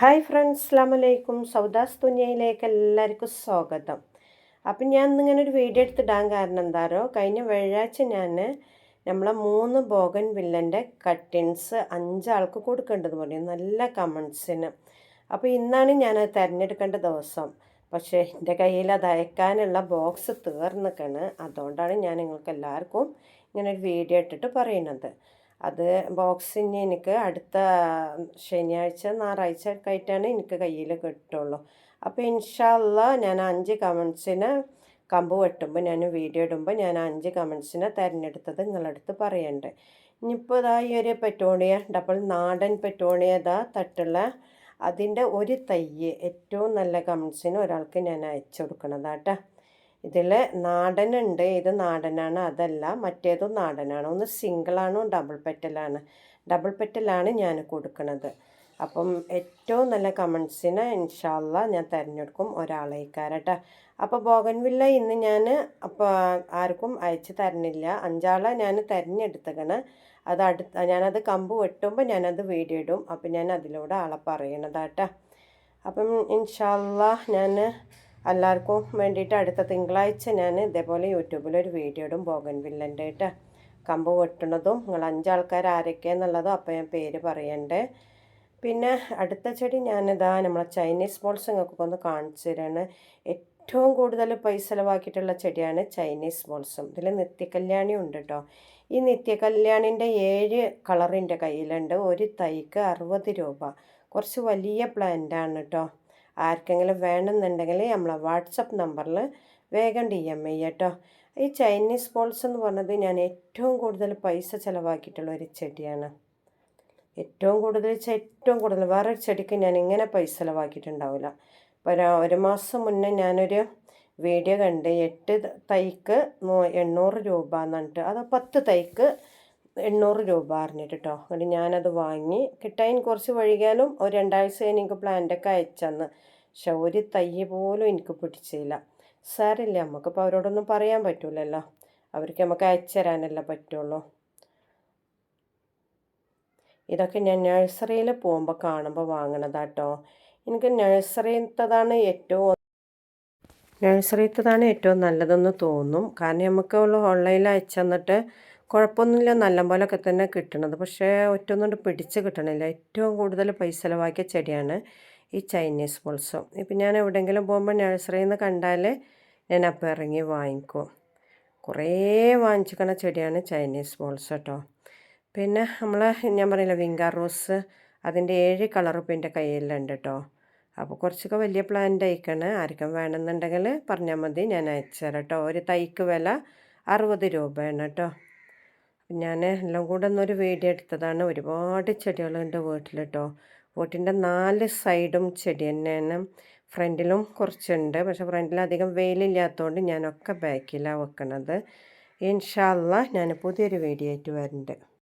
Hi friends അസ്ലാം വലൈക്കും സൗദാസ് തുനിയയിലേക്ക് എല്ലാവർക്കും സ്വാഗതം. അപ്പം ഞാൻ ഇന്നിങ്ങനെ ഒരു വീഡിയോ എടുത്തിടാൻ കാരണം എന്താറോ കഴിഞ്ഞ വെള്ളിയാഴ്ച ഞാൻ നമ്മളെ മൂന്ന് ബോഗൻ വില്ലന്റെ കട്ടിങ്സ് അഞ്ചാൾക്ക് കൊടുക്കേണ്ടത് പറയും നല്ല കമൻസിന് അപ്പോൾ ഇന്നാണ് ഞാനത് തിരഞ്ഞെടുക്കേണ്ട ദിവസം. പക്ഷേ എന്റെ കയ്യിൽ അത് അയക്കാനുള്ള ബോക്സ് തീർന്നിക്കാണ്. അതുകൊണ്ടാണ് ഞാൻ നിങ്ങൾക്ക് എല്ലാവർക്കും ഇങ്ങനെ ഒരു വീഡിയോ ഇട്ടിട്ട് പറയുന്നത്. അത് ബോക്സിന് എനിക്ക് അടുത്ത ശനിയാഴ്ച ഞായറാഴ്ച ഒക്കെ ആയിട്ടാണ് എനിക്ക് കയ്യിൽ കിട്ടുള്ളൂ. അപ്പോൾ ഇൻഷാല്ല ഞാൻ അഞ്ച് കമൻസിന് കമ്പ് വെട്ടുമ്പോൾ ഞാൻ വീഡിയോ ഇടുമ്പോൾ ഞാൻ അഞ്ച് കമൻസിനെ തിരഞ്ഞെടുത്തത് നിങ്ങളടുത്ത് പറയണ്ടേ. ഇനിയിപ്പോൾ ഇതാ ഈ ഒരു പെറ്റോണിയ ഡബിൾ നാടൻ പെറ്റോണിയ ഇതാ തട്ടുള്ള അതിന്റെ ഒരു തയ്യ് ഏറ്റവും നല്ല കമൻസിന് ഒരാൾക്ക് ഞാൻ അയച്ചു കൊടുക്കണതാട്ടോ ഇതിൽ നാടനുണ്ട്. ഇത് നാടനാണ്. അതല്ല മറ്റേതും നാടനാണ്. ഒന്ന് സിംഗിളാണോ ഡബിൾ പെറ്റലാണ്. ഡബിൾ പെറ്റലാണ് ഞാൻ കൊടുക്കുന്നത് അപ്പം ഏറ്റവും നല്ല കമൻസിന് ഇൻഷാല്ല ഞാൻ തിരഞ്ഞെടുക്കും ഒരാളേക്കാരട്ടെ. അപ്പോൾ ബോഗൻവില്ല ഇന്ന് ഞാൻ അപ്പോൾ ആർക്കും അയച്ചു തരണില്ല. അഞ്ചാളെ ഞാൻ തിരഞ്ഞെടുത്തകണ് അത് അടുത്ത ഞാനത് കമ്പ് വെട്ടുമ്പോൾ ഞാനത് വീഡിയോ ഇടും അപ്പം ഞാൻ അതിലൂടെ ആളെ പറയണതാട്ടാ. അപ്പം ഇൻഷാല്ല ഞാൻ എല്ലാവർക്കും വേണ്ടിയിട്ട് അടുത്ത തിങ്കളാഴ്ച ഞാൻ ഇതേപോലെ യൂട്യൂബിൽ ഒരു വീഡിയോ ഇടും ബോഗൻ വില്ലന്റെ കേട്ടോ കമ്പ് വെട്ടണതും നിങ്ങൾ അഞ്ചാൾക്കാർ ആരൊക്കെയെന്നുള്ളതും അപ്പോൾ ഞാൻ പേര് പറയണ്ടേ. പിന്നെ അടുത്ത ചെടി ഞാനിതാ നമ്മളെ ചൈനീസ് ബോൾസ് നിങ്ങൾക്കൊക്കെ ഒന്ന് കാണിച്ചു തരാണ്. ഏറ്റവും കൂടുതൽ പൈസ ചിലവാക്കിയിട്ടുള്ള ചെടിയാണ് ചൈനീസ് ബോൾസും ഇതിൽ നിത്യകല്യാണി ഉണ്ട് കേട്ടോ. ഈ നിത്യകല്യാണിന്റെ ഏഴ് കളറിന്റെ കയ്യിലുണ്ട്. ഒരു തൈക്ക് അറുപത് രൂപ. കുറച്ച് വലിയ പ്ലാന്റാണ് കേട്ടോ. ആർക്കെങ്കിലും വേണമെന്നുണ്ടെങ്കിൽ നമ്മളെ വാട്സപ്പ് നമ്പറിൽ വേഗം ഡി എം ഐ കേട്ടോ ഈ ചൈനീസ് ബോൾസ് എന്ന് പറഞ്ഞത് ഞാൻ ഏറ്റവും കൂടുതൽ പൈസ ചിലവാക്കിയിട്ടുള്ള ഒരു ചെടിയാണ്. ഏറ്റവും കൂടുതൽ ഏറ്റവും കൂടുതൽ വേറൊരു ചെടിക്ക് ഞാൻ ഇങ്ങനെ പൈസ ചിലവാക്കിയിട്ടുണ്ടാവില്ല. ഒരു ഒരു മാസം മുന്നേ ഞാനൊരു വീഡിയോ കണ്ട് എട്ട് തൈക്ക് എണ്ണൂറ് രൂപ എന്നിട്ട് അത് പത്ത് തൈക്ക് എണ്ണൂറ് രൂപ അറിഞ്ഞിട്ട് കേട്ടോ എന്നിട്ട് ഞാനത് വാങ്ങി കിട്ടാൻ കുറച്ച് വഴികാലും ഒരു രണ്ടാഴ്ച എനിക്ക് പ്ലാന്റൊക്കെ അയച്ചന്ന് പക്ഷെ ഒരു തയ്യ പോലും എനിക്ക് പിടിച്ചില്ല. സാരില്ല നമുക്കിപ്പോൾ അവരോടൊന്നും പറയാൻ പറ്റില്ലല്ലോ അവർക്ക് നമുക്ക് അയച്ചു തരാനല്ല പറ്റുള്ളൂ. ഇതൊക്കെ ഞാൻ നഴ്സറിയിൽ പോകുമ്പോൾ കാണുമ്പോൾ വാങ്ങണതാട്ടോ എനിക്ക് നഴ്സറിത്തതാണ് ഏറ്റവും നഴ്സറിത്തതാണ് ഏറ്റവും നല്ലതെന്ന് തോന്നും. കാരണം നമുക്ക് ഓൺലൈനിൽ അയച്ചു തന്നിട്ട് കുഴപ്പമൊന്നുമില്ല നല്ല തന്നെ കിട്ടണത്. പക്ഷേ ഒറ്റൊന്നുകൊണ്ട് പിടിച്ച് കിട്ടണില്ല. ഏറ്റവും കൂടുതൽ പൈസ ചിലവാക്കിയ ചെടിയാണ് ഈ ചൈനീസ് ബോൾസും ഇപ്പം ഞാൻ എവിടെയെങ്കിലും പോകുമ്പോൾ നഴ്സറിയിൽ നിന്ന് കണ്ടാൽ ഞാൻ അപ്പം ഇറങ്ങി വാങ്ങിക്കും. കുറേ വാങ്ങിച്ചിക്കണ ചെടിയാണ് ചൈനീസ് ബോൾസ് കേട്ടോ പിന്നെ നമ്മൾ ഞാൻ പറയില്ല വിങ്കാർ റോസ് അതിന്റെ ഏഴ് കളർ ഇപ്പം എന്റെ കയ്യിലുണ്ട് കേട്ടോ അപ്പോൾ കുറച്ചൊക്കെ വലിയ പ്ലാന്റ് അയക്കാണ് ആർക്കും വേണമെന്നുണ്ടെങ്കിൽ പറഞ്ഞാൽ മതി ഞാൻ അയച്ചു തരാം കേട്ടോ ഒരു തൈക്ക് വില അറുപത് രൂപയാണ് കേട്ടോ ഞാൻ എല്ലാം കൂടെ ഒന്നൊരു വീഡിയോ എടുത്തതാണ്. ഒരുപാട് ചെടികളുണ്ട് വീട്ടിൽ കേട്ടോ വീട്ടിന്റെ നാല് സൈഡും ചെടി തന്നെയാണ്. ഫ്രണ്ടിലും കുറച്ചുണ്ട്. പക്ഷേ ഫ്രണ്ടിൽ അധികം വെയിലില്ലാത്തതുകൊണ്ട് ഞാനൊക്കെ ബാക്കിലാണ് വെക്കണത്. ഇൻഷാല്ല ഞാൻ പുതിയൊരു വീഡിയോ ആയിട്ട് വരുന്നുണ്ട്